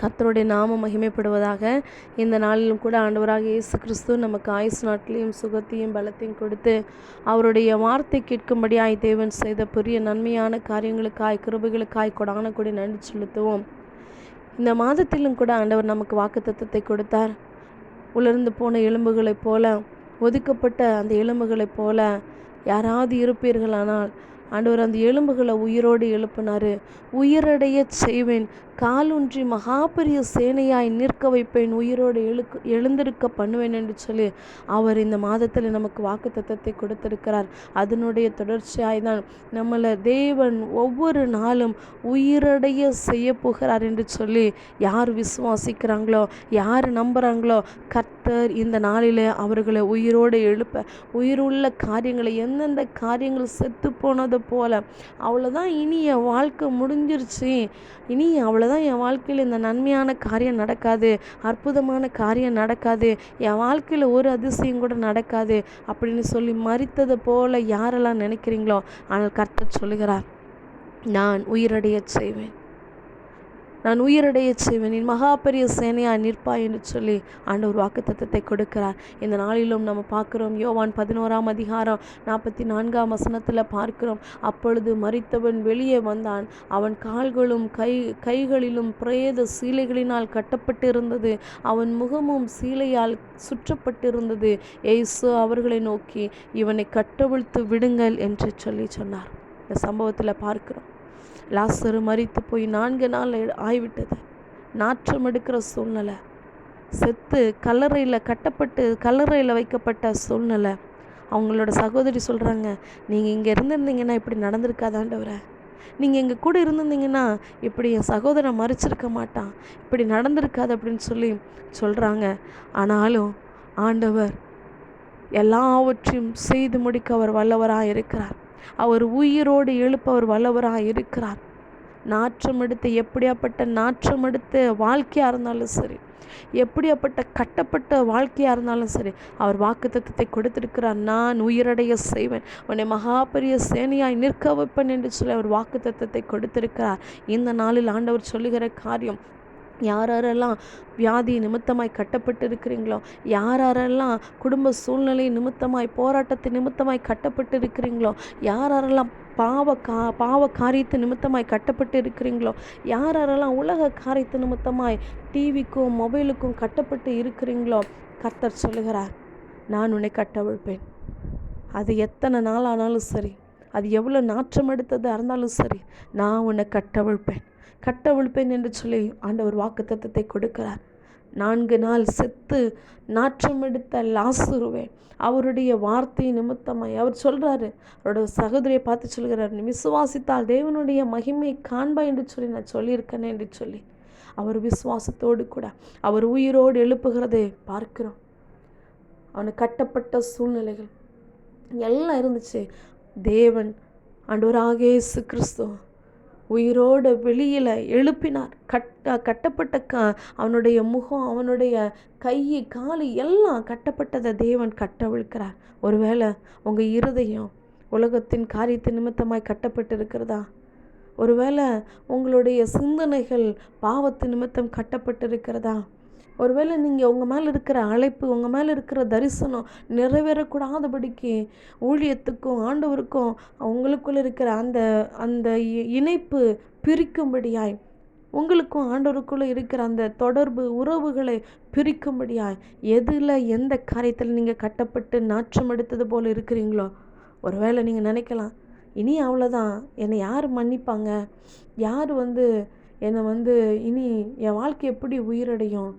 கத்தருடைய நாமம் மகிமைப்படுவதாக இந்த நாளிலும் கூட ஆண்டவராக இயேசு கிறிஸ்து நமக்கு ஆயுசு நாட்டிலையும் சுகத்தையும் பலத்தையும் கொடுத்து அவருடைய வார்த்தை கேட்கும்படியாய் தேவன் செய்த பெரிய நன்மையான காரியங்களுக்காய் கிருபைகளுக்காய் கொடான கொடி நன்றி செலுத்துவோம். இந்த மாதத்திலும் கூட ஆண்டவர் நமக்கு வாக்குத்தத்தத்தை கொடுத்தார். உலர்ந்து போன எலும்புகளைப் போல ஒதுக்கப்பட்ட அந்த எலும்புகளைப் போல யாராவது இருப்பீர்களானால் ஆண்டவர் அந்த எலும்புகளை உயிரோடு எழுப்பினாரு. உயிரடைய செய்வேன். காலூன்றி மகாபெரிய சேனையாய் நிற்க வைப்பேன். உயிரோடு எழுக்கு எழுந்திருக்க பண்ணுவேன் என்று சொல்லி அவர் இந்த மாதத்தில் நமக்கு வாக்கு தத்தத்தை கொடுத்திருக்கிறார். அதனுடைய தொடர்ச்சியாய் தான் நம்மளை தேவன் ஒவ்வொரு நாளும் உயிரடைய செய்ய போகிறார் என்று சொல்லி யார் விசுவாசிக்கிறாங்களோ யார் நம்புகிறாங்களோ கர்த்தர் இந்த நாளில் அவர்களை உயிரோடு எழுப்ப உயிருள்ள காரியங்களை எந்தெந்த காரியங்கள் செத்து போனது போல. அவ்வளோதான் இனி என் வாழ்க்கை முடிஞ்சிருச்சு. இனி அவ்வளோதான் என் வாழ்க்கையில் இந்த நன்மையான காரியம் நடக்காது அற்புதமான காரியம் நடக்காது என் வாழ்க்கையில் ஒரு அதிசயம் கூட நடக்காது அப்படின்னு சொல்லி மறித்தது போல யாரெல்லாம் நினைக்கிறீங்களோ ஆனால் கர்த்தர் சொல்லுகிறார் நான் உயிரடைய செய்வேன். நான் உயிரடைய செய்வேன். என் மகா பெரிய சேனையாய் நிற்பாய் என்று சொல்லி ஆண்டவர் வாக்குத்தத்தை கொடுக்கிறார். இந்த நாளிலும் நம்ம பார்க்குறோம். யோவான் பதினோராம் அதிகாரம் நாற்பத்தி நான்காம் வசனத்தில் பார்க்கிறோம். அப்பொழுது மறித்தவன் வெளியே வந்தான். அவன் கால்களும் கை கைகளிலும் பிரேத சீலைகளினால் கட்டப்பட்டு இருந்தது அவன் முகமும் சீலையால் சுற்றப்பட்டிருந்தது. எய்சு அவர்களை நோக்கி இவனை கட்டவிழ்த்து விடுங்கள் என்று சொல்லி சொன்னார். இந்த சம்பவத்தில் பார்க்கிறோம். லாசரு மறித்து போய் நான்கு நாள் ஆய்விட்டது. நாற்றம் எடுக்கிற சூழ்நிலை. செத்து கல்லறையில் கட்டப்பட்டு கல்லறையில் வைக்கப்பட்ட சூழ்நிலை. அவங்களோட சகோதரி சொல்கிறாங்க நீங்கள் இங்கே இருந்திருந்தீங்கன்னா இப்படி நடந்திருக்காதாண்டவரை நீங்கள் எங்கள் கூட இருந்திருந்தீங்கன்னா இப்படி என் சகோதரன் மறிச்சிருக்க மாட்டான். இப்படி நடந்திருக்காது அப்படின்னு சொல்லி சொல்கிறாங்க ஆனாலும் ஆண்டவர் எல்லாவற்றையும் செய்து முடிக்க அவர் வல்லவராக இருக்கிறார் அவர் உயிரோடு எழுப்பவர் வல்லவராக இருக்கிறார். நாற்றம் எடுத்து எப்படியாப்பட்ட நாற்றம் எடுத்து வாழ்க்கையாக இருந்தாலும் சரி எப்படியாப்பட்ட கட்டப்பட்ட வாழ்க்கையாக இருந்தாலும் சரி அவர் வாக்குத்தத்தத்தை கொடுத்திருக்கிறார். நான் உயிரடைய செய்வேன் உன்னை மகாபெரிய சேனையாய் நிற்க வைப்பேன் என்று சொல்லி அவர் வாக்குத்தத்தத்தை கொடுத்திருக்கிறார். இந்த நாளில் ஆண்டவர் சொல்லுகிற காரியம் யாரெல்லாம் வியாதி நிமித்தமாய் கட்டப்பட்டு இருக்கிறீங்களோ யாரெல்லாம் குடும்ப சூழ்நிலை நிமித்தமாய் போராட்டத்தை நிமித்தமாய் கட்டப்பட்டு இருக்கிறீங்களோ யாரெல்லாம் பாவ கா பாவ காரியத்து நிமித்தமாய் கட்டப்பட்டு இருக்கிறீங்களோ யாரெல்லாம் உலக காரியத்து நிமித்தமாய் டிவிக்கும் மொபைலுக்கும் கட்டப்பட்டு இருக்கிறீங்களோ கர்த்தர் சொல்லுகிறார் நான் உன்னை கட்டவிழ்ப்பேன். அது எத்தனை நாள் ஆனாலும் சரி அது எவ்வளோ நாற்றம் எடுத்தது இருந்தாலும் சரி நான் உன்னை கட்டவிழ்ப்பேன். கட்டவிழ்ப்பேன் என்று சொல்லி ஆண்டவர் வாக்கு தத்தத்தை கொடுக்கிறார். நான்கு நாள் செத்து நாற்றம் எடுத்த லாசுருவே அவருடைய வார்த்தை நிமித்தமாய் அவர் சொல்கிறாரு அவரோட சகோதரியை பார்த்து சொல்கிறார் நீ விசுவாசித்தால் தேவனுடைய மகிமை காண்பா என்று சொல்லி நான் சொல்லியிருக்கேனே என்று சொல்லி அவர் விசுவாசத்தோடு கூட அவர் உயிரோடு எழுப்புகிறதை பார்க்கிறோம். அவனுக்கு கட்டப்பட்ட சூழ்நிலைகள் எல்லாம் இருந்துச்சு. தேவன் ஆண்டவராக இயேசு கிறிஸ்துவன் உயிரோடு வெளியில் எழுப்பினார். கட்ட கட்டப்பட்ட க அவனுடைய முகம் அவனுடைய கை காலு எல்லாம் கட்டப்பட்டதை தேவன் கட்டவிழ்க்கிறார் ஒருவேளை உங்கள் இருதயம் உலகத்தின் காரியத்தை நிமித்தமாய் கட்டப்பட்டு இருக்கிறதா ஒருவேளை உங்களுடைய சிந்தனைகள் பாவத்து நிமித்தம் கட்டப்பட்டு இருக்கிறதா ஒருவேளை நீங்கள் உங்கள் மேலே இருக்கிற அழைப்பு உங்கள் மேலே இருக்கிற தரிசனம் நிறைவேறக்கூடாதபடிக்கு ஊழியத்துக்கும் ஆண்டவருக்கும் உங்களுக்குள்ளே இருக்கிற அந்த அந்த இ- இணைப்பு பிரிக்கும்படியாய் உங்களுக்கும் ஆண்டவருக்குள்ளே இருக்கிற அந்த தொடர்பு உறவுகளை பிரிக்கும்படியாய் எதில் எந்த காரியத்தில் நீங்கள் கட்டப்பட்டு நாற்றம் எடுத்தது போல் இருக்கிறீங்களோ ஒருவேளை நீங்கள் நினைக்கலாம் இனி அவ்வளோதான் என்னை யார் மன்னிப்பாங்க? யார் வந்து என்னை வந்து இனி என் வாழ்க்கை எப்படி உயிரடையும்?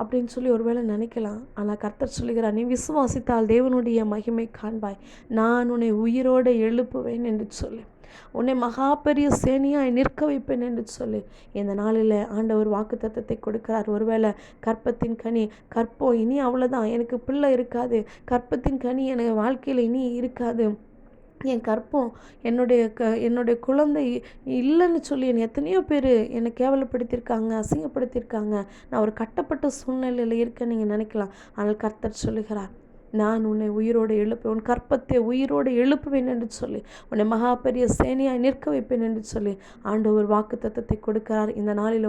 அப்படின்னு சொல்லி ஒருவேளை நினைக்கலாம். ஆனால் கர்த்தர் சொல்லுகிறார் நீ விசுவாசித்தால் தேவனுடைய மகிமை காண்பாய். நான் உன்னை உயிரோடு எழுப்புவேன் என்று சொல்லி. உன்னை மகா பெரிய சேனியாய் நிற்க வைப்பேன் என்று சொல்லி. இந்த நாளில் ஆண்டவர் வாக்குத்தத்தத்தை கொடுக்கிறார். ஒருவேளை கற்பத்தின் கனி கற்பம் இனி அவ்வளோதான் எனக்கு பிள்ளை இருக்காது. கற்பத்தின் கனி எனக்கு வாழ்க்கையில் இனி இருக்காது. என் கற்பம் என்னுடைய க என்னுடைய குழந்தை இல்லைன்னு சொல்லி என்னை எத்தனையோ பேர் என்னை கேவலப்படுத்தியிருக்காங்க அசிங்கப்படுத்தியிருக்காங்க. நான் ஒரு கட்டப்பட்ட சூழ்நிலையில் இருக்கேன்னு நீங்கள் நினைக்கலாம். ஆனால் கர்த்தர் சொல்லுகிறார் நான் உன்னை உயிரோடு எழுப்பேன் உன் கற்பத்தை உயிரோடு எழுப்புவேன் என்று சொல்லி உன்னை மகா பெரிய சேனையாய் நிற்க வைப்பேன் என்று சொல்லி ஆண்டவர் வாக்கு தத்துவத்தை கொடுக்கிறார். இந்த நாளில்